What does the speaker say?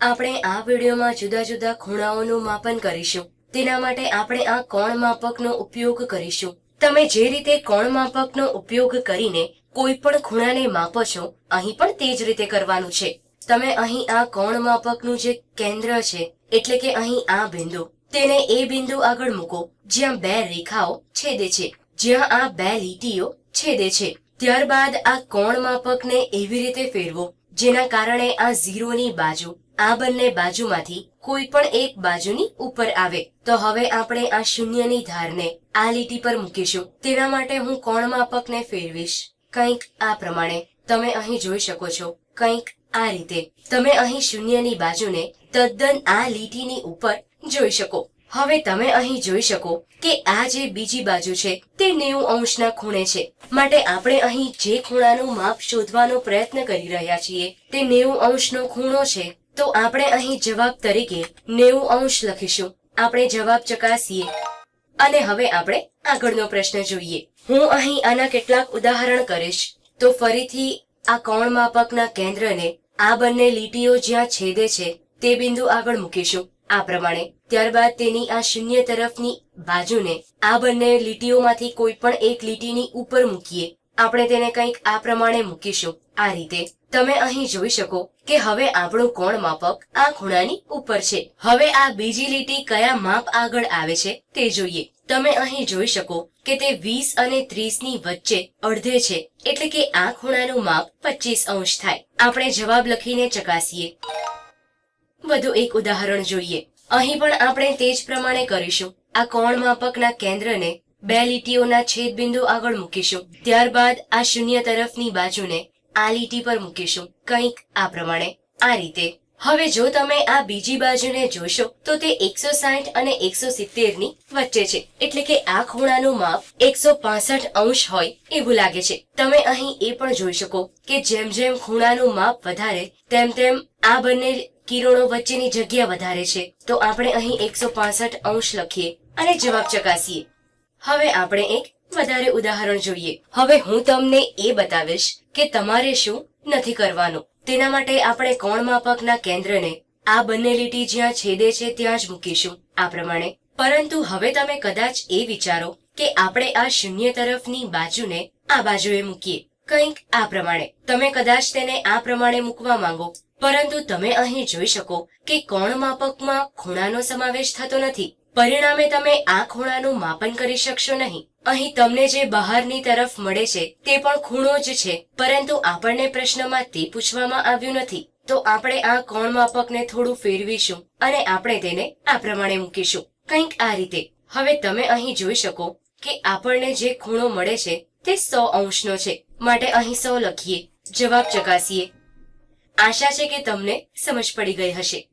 આપણે આ વિડીયોમાં જુદા જુદા ખૂણાઓનું માપન કરીશું. તેના માટે આપણે આ કોણ માપકનો ઉપયોગ કરીશું. તમે જે રીતે કોણ માપકનો ઉપયોગ કરીને કોઈ પણ ખૂણાને માપો છો, અહીં પણ તે જ રીતે કરવાનું છે. તમે અહીં આ કોણ માપકનું જે કેન્દ્ર છે, એટલે કે અહીં આ બિંદુ, તેને એ બિંદુ આગળ મૂકો, જ્યાં બે રેખાઓ છેદે છે, જ્યાં આ બે લીટીઓ છેદે છે. ત્યારબાદ આ કોણ માપકને એવી રીતે ફેરવો, જેના કારણે આ ઝીરોની બાજુ આ બંને બાજુમાંથી કોઈ પણ એક બાજુની ઉપર આવે. તો હવે આપણે આ શૂન્યની ધારને આ લીટી પર મૂકીશું. તેના માટે હું કોણ માપકને ફેરવીશ? કંઈક આ પ્રમાણે. તમે અહીં જોઈ શકો છો. કંઈક આ રીતે. તમે અહીં શૂન્યની બાજુને તદ્દન આ લીટીની ઉપર જોઈ શકો. હવે તમે અહીં જોઈ શકો કે આ જે બીજી બાજુ છે, તે નેવું અંશના ખૂણે છે. માટે આપણે અહીં જે ખૂણાનું માપ શોધવાનો પ્રયત્ન કરી રહ્યા છીએ, તે નેવું અંશનો ખૂણો છે. તો આપણે અહીં જવાબ તરીકે નેવું અંશ લખીશું. આપણે જવાબ ચકાસીએ. અને હવે આપણે આગળનો પ્રશ્ન જોઈએ. હું અહીં આના કેટલાક ઉદાહરણ કરીશ. તો ફરીથી આ કોણ માપકના કેન્દ્રને આ બંને લીટીઓ જ્યાં છેદે છે તે બિંદુ આગળ મૂકીશું. આ પ્રમાણે ત્યારબાદ તેની આ શૂન્ય તરફની બાજુને આ બંને લીટીઓમાંથી કોઈ પણ એક લીટીની ઉપર મૂકીએ. આપણે તેને કંઈક આ પ્રમાણે મૂકીશું. આ રીતે તમે અહીં જોઈ શકો કે હવે આપણું કોણ માપક આ ખૂણાની ઉપર છે. હવે આ બીજી લીટી કયા માપ આગળ આવે છે તે જોઈએ. તમે અહીં જોઈ શકો કે તે વીસ અને ત્રીસની વચ્ચે અડધે છે, એટલે કે આ ખૂણાનું માપ પચીસ અંશ થાય. આપણે જવાબ લખીને ચકાસીએ. વધુ એક ઉદાહરણ જોઈએ. અહીં પણ આપણે તે જ પ્રમાણે કરીશું. આ કોણ માપકના કેન્દ્રને બે લીટીઓના છેદબિંદુ આગળ મૂકીશું. ત્યારબાદ આ શૂન્ય તરફની બાજુને આ લીટી પર મૂકીશું. કંઈક આ પ્રમાણે. આ રીતે. હવે જો તમે આ બીજી બાજુને જોશો, તો તે એકસો સાઠ અને એકસો સિત્તેરની વચ્ચે છે. એટલે કે આ ખૂણાનું માપ એકસો પાસઠ અંશ હોય એવું લાગે છે. તમે અહીં એ પણ જોઈ શકો કે જેમ જેમ ખૂણાનું માપ વધારે, તેમ તેમ આ બંને કિરણો વચ્ચેની જગ્યા વધારે છે. તો આપણે અહીં એકસો પાસઠ અંશ લખીએ અને જવાબ ચકાસીએ. હવે આપણે એક વધારે ઉદાહરણ જોઈએ. હવે હું તમને એ બતાવીશ કે તમારે શું નથી કરવાનું. તેના માટે આપણે કોણ માપકના કેન્દ્રને આ બંને લીટી જ્યાં છેદે છે ત્યાં જ મૂકીશું. આ પ્રમાણે. પરંતુ હવે તમે કદાચ એ વિચારો કે આપણે આ શૂન્ય તરફની બાજુને આ બાજુએ મૂકીએ. કંઈક આ પ્રમાણે. તમે કદાચ તેને આ પ્રમાણે મૂકવા માંગો. પરંતુ તમે અહીં જોઈ શકો કે કોણ માપકમાં ખૂણાનો સમાવેશ થતો નથી. પરિણામે તમે આ ખૂણાનું માપન કરી શકશો નહીં. અહીં તમને જે બહારની તરફ મળે છે, તે પણ ખૂણો જ છે, પરંતુ આપણને પ્રશ્નમાં તે પૂછવામાં આવ્યું નથી. તો આપણે આ કોણ માપકને થોડું ફેરવીશું અને આપણે તેને આ પ્રમાણે મૂકીશું. કંઈક આ રીતે. હવે તમે અહીં જોઈ શકો કે આપણને જે ખૂણો મળે છે, તે સો અંશનો છે. માટે અહીં સો લખીએ. જવાબ ચકાસીએ. આશા છે કે તમને સમજ પડી ગઈ હશે.